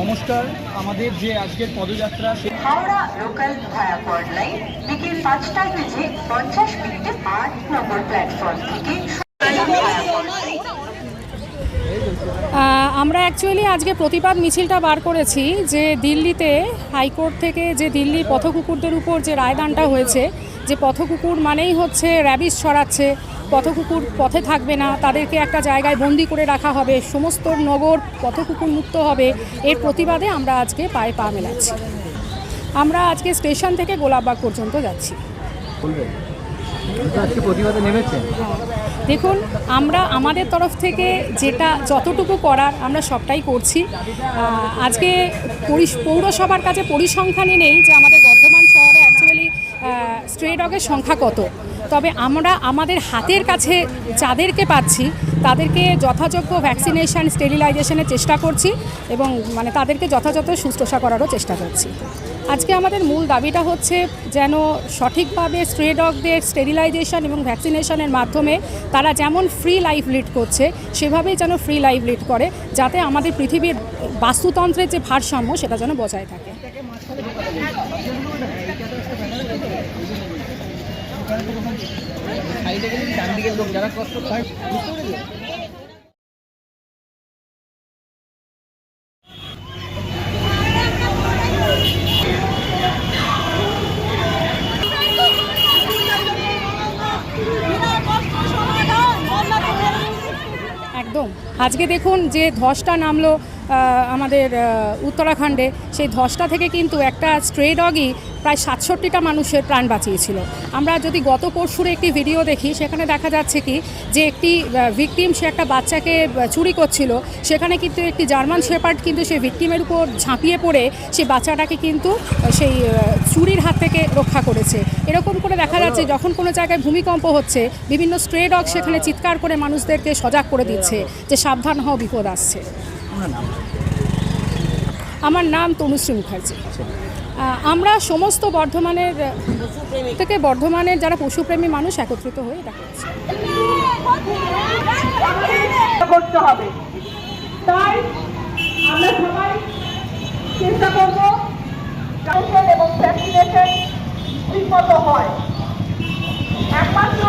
নমস্কার আমাদের যে আজকের পদযাত্রা সে Howrah local via point line বিকেল পাঁচটায় বেজে পঞ্চাশ মিনিটে আট নম্বর প্ল্যাটফর্ম থেকে আমরা অ্যাকচুয়ালি আজকে প্রতিবাদ মিছিলটা বার করেছি যে দিল্লিতে হাইকোর্ট থেকে যে দিল্লি পথকুকুরদের উপর যে রায়দানটা হয়েছে যে পথকুকুর মানেই হচ্ছে র্যাবিস ছড়াচ্ছে পথকুকুর পথে থাকবে না তাদেরকে একটা জায়গায় বন্দি করে রাখা হবে সমস্ত নগর পথকুকুর মুক্ত হবে এর প্রতিবাদে আমরা আজকে পায়ে পা মেলাচ্ছি। আমরা আজকে স্টেশন থেকে গোলাপবাগ পর্যন্ত যাচ্ছি। দেখুন আমরা আমাদের তরফ থেকে যেটা যতটুকু করার আমরা সবটাই করছি। আজকে পরিস- পৌরসভার কাছে পরিসংখ্যানই নেই যে আমাদের বর্ধমান শহরে অ্যাকচুয়ালি স্ট্রে ডগের সংখ্যা কত। তবে আমরা আমাদের হাতের কাছে যাদেরকে পাচ্ছি, তাদেরকে যথাযোগ্য ভ্যাকসিনেশন স্টেরিলাইজেশনের চেষ্টা করছি এবং মানে তাদেরকে যথাযথ শুশ্রূষা করারও চেষ্টা করছি। আজকে আমাদের মূল দাবিটা হচ্ছে যেন সঠিকভাবে স্ট্রে ডগদের স্টেরিলাইজেশন এবং ভ্যাকসিনেশনের মাধ্যমে তারা যেমন ফ্রি লাইফ লিড করছে, সেভাবেই যেন ফ্রি লাইফ লিড করে, যাতে আমাদের পৃথিবীর বাস্তুতন্ত্রের যে ভারসাম্য সেটা যেন বজায় থাকে। একদম। আজকে দেখুন যে ধসটা নামলো আমাদের উত্তরাখণ্ডে, সেই ধসটা থেকে কিন্তু একটা স্ট্রে ডগই প্রায় সাতষট্টিটা মানুষের প্রাণ বাঁচিয়েছিল। আমরা যদি গত পরশুর একটি ভিডিও দেখি সেখানে দেখা যাচ্ছে কি যে একটি ভিকটিম সে একটা বাচ্চাকে চুরি করছিল। সেখানে কিন্তু একটি জার্মান শেপার্ড কিন্তু সেই ভিকটিমের উপর ঝাঁপিয়ে পড়ে সেই বাচ্চাটাকে কিন্তু সেই চুরির হাত থেকে রক্ষা করেছে। এরকম করে দেখা যাচ্ছে যখন কোনো জায়গায় ভূমিকম্প হচ্ছে বিভিন্ন স্ট্রে ডগ সেখানে চিৎকার করে মানুষদেরকে সজাগ করে দিচ্ছে যে সাবধান হওয়া বিপদ আসছে। আমার নাম তনুশ্রী মুখার্জি। আহ, আমরা সমস্ত বর্ধমানের থেকে বর্ধমানের যারা পশুপ্রেমী মানুষ একত্রিত হয়ে এটা করছি। এবং হয়। একমাত্র